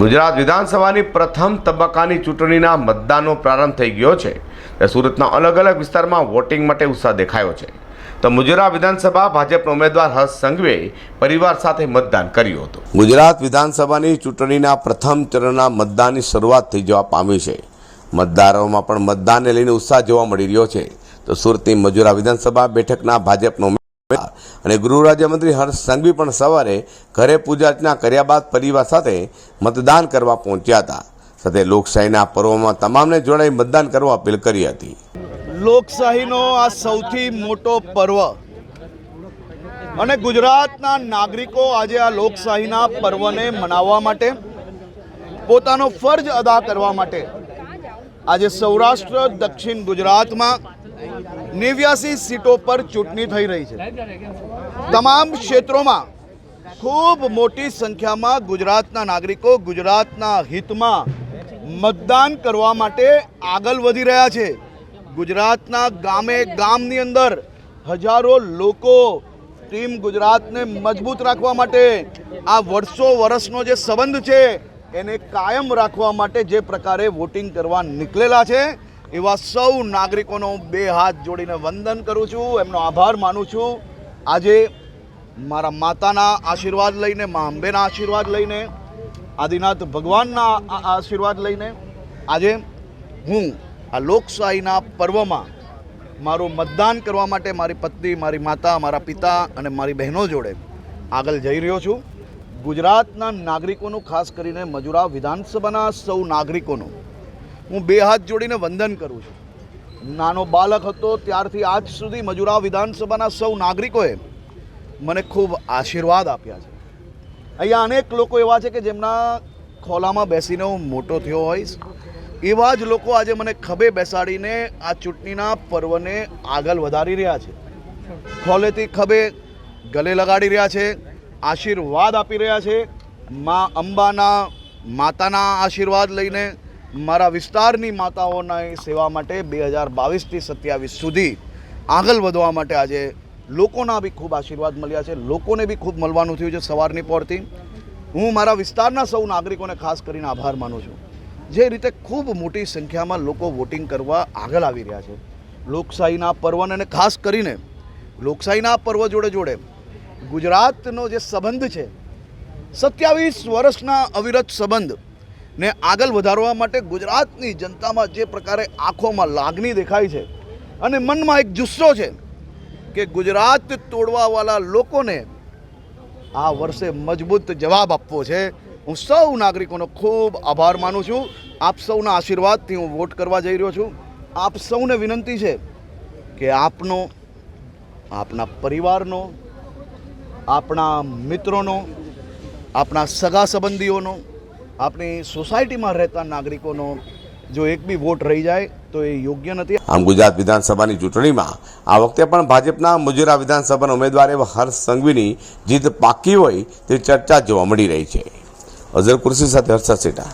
ગુજરાત વિધાનસભાની પ્રથમ તબક્કાની ચૂંટણીના મતદાનનો પ્રારંભ થઈ ગયો છે સુરતના અલગ અલગ વિસ્તારમાં વોટિંગ માટે ઉત્સાહ દેખાયો છે. તો મુજરા વિધાનસભા ભાજપના ઉમેદવાર હર્ષ સંઘવીએ પરિવાર સાથે મતદાન કર્યું હતું. ગુજરાત વિધાનસભાની ચૂંટણીના પ્રથમ ચરણના મતદાનની શરૂઆત થઈ જવા પામી છે. મતદારોમાં પણ મતદાનને લઈને ઉત્સાહ જોવા મળી રહ્યો છે. તો સુરતની મજુરા વિધાનસભા બેઠકના ભાજપનો અને ગૃહ રાજ્યમંત્રી હર્ષ સંઘવી પણ સવારે ઘરે પૂજા અર્ચના કર્યા બાદ પરિવાર સાથે મતદાન કરવા પહોંચ્યા હતા. સાથે લોકશાહીના પર્વમાં તમામને જોડાઈ મતદાન કરવા અપીલ કરી હતી. લોકશાહીનો આ સૌથી મોટો પર્વ અને ગુજરાતના નાગરિકો આજે આ લોકશાહીના પર્વને મનાવવા માટે, પોતાનો ફરજ અદા કરવા માટે આજે સૌરાષ્ટ્ર, દક્ષિણ ગુજરાતમાં નેવ્યાસી સીટો પર ચૂંટણી થઈ રહી છે. તમામ ક્ષેત્રોમાં ખૂબ મોટી સંખ્યામાં ગુજરાતના નાગરિકો ગુજરાતના હિતમાં મતદાન કરવા માટે આગળ વધી રહ્યા છે. ગુજરાતના ગામે ગામની અંદર હજારો લોકો ટીમ ગુજરાતને મજબૂત રાખવા માટે આ વર્ષો વર્ષનો જે સંબંધ છે, એને કાયમ રાખવા માટે જે પ્રકારે વોટિંગ કરવા નીકળેલા છે. એવા સૌ નાગરિકોનો બે હાથ જોડીને વંદન કરું છું, એમનો આભાર માનું છું. આજે મારા માતાના આશીર્વાદ લઈને, મા અંબેના આશીર્વાદ લઈને, આદિનાથ ભગવાનના આશીર્વાદ લઈને, આજે હું આ લોકશાહીના પર્વમાં મારું મતદાન કરવા માટે મારી પત્ની, મારી માતા, મારા પિતા અને મારી બહેનો જોડે આગળ જઈ રહ્યો છું. ગુજરાતના નાગરિકોનું, ખાસ કરીને મજુરા વિધાનસભાના સૌ નાગરિકોનું હું બે હાથ જોડીને વંદન કરું છું. નાનો બાળક હતો ત્યારથી આજ સુધી મજુરા વિધાનસભાના સૌ નાગરિકોએ મને ખૂબ આશીર્વાદ આપ્યા છે. અહીંયા અનેક લોકો એવા છે કે જેમના ખોલામાં બેસીને હું મોટો થયો હોઈશ. એવા જ લોકો આજે મને ખભે બેસાડીને આ ચૂંટણીના પર્વને આગળ વધારી રહ્યા છે. ખોલેથી ખભે ગલે લગાડી રહ્યા છે, આશીર્વાદ આપી રહ્યા છે. મા અંબાના માતાના આશીર્વાદ લઈને મારા વિસ્તારની માતાઓના સેવા માટે બે હજાર બાવીસથી સત્યાવીસ સુધી આગળ વધવા માટે આજે લોકોના બી ખૂબ આશીર્વાદ મળ્યા છે. લોકોને બી ખૂબ મળવાનું થયું છે સવારની પોરથી. હું મારા વિસ્તારના સૌ નાગરિકોને ખાસ કરીને આભાર માનું છું. જે રીતે ખૂબ મોટી સંખ્યામાં લોકો વોટિંગ કરવા આગળ આવી રહ્યા છે. લોકશાહીના પર્વને અને ખાસ કરીને લોકશાહીના પર્વ જોડે જોડે ગુજરાતનો જે સંબંધ છે, સત્યાવીસ વર્ષના અવિરત સંબંધ ને આગળ વધારવા માટે ગુજરાતની જનતામાં જે પ્રકારે આંખોમાં લાગણી દેખાય છે અને મનમાં એક જુસ્સો છે કે ગુજરાત તોડવાવાળા લોકોને આ વર્ષે મજબૂત જવાબ આપવો છે. હું સૌ નાગરિકોનો ખૂબ આભાર માનું છું. આપ સૌના આશીર્વાદથી હું વોટ કરવા જઈ રહ્યો છું. આપ સૌને વિનંતી છે કે આપનો, આપના પરિવારનો આપણા મિત્રોનો આપણા સગા સંબંધીઓનો આપણી સોસાયટીમાં રહેતા નાગરિકોનો જો એક બી વોટ રહી જાય તો એ યોગ્ય નથી. આમ ગુજરાત વિધાનસભાની ચૂંટણીમાં આ વખતે પણ ભાજપના મુજરા વિધાનસભાના ઉમેદવાર હર્ષ સંઘવીની જીત પાકી હોય તેવી ચર્ચા જોવા મળી રહી છે. અઝર કુર્સી સાથે હર્ષદ સેટા.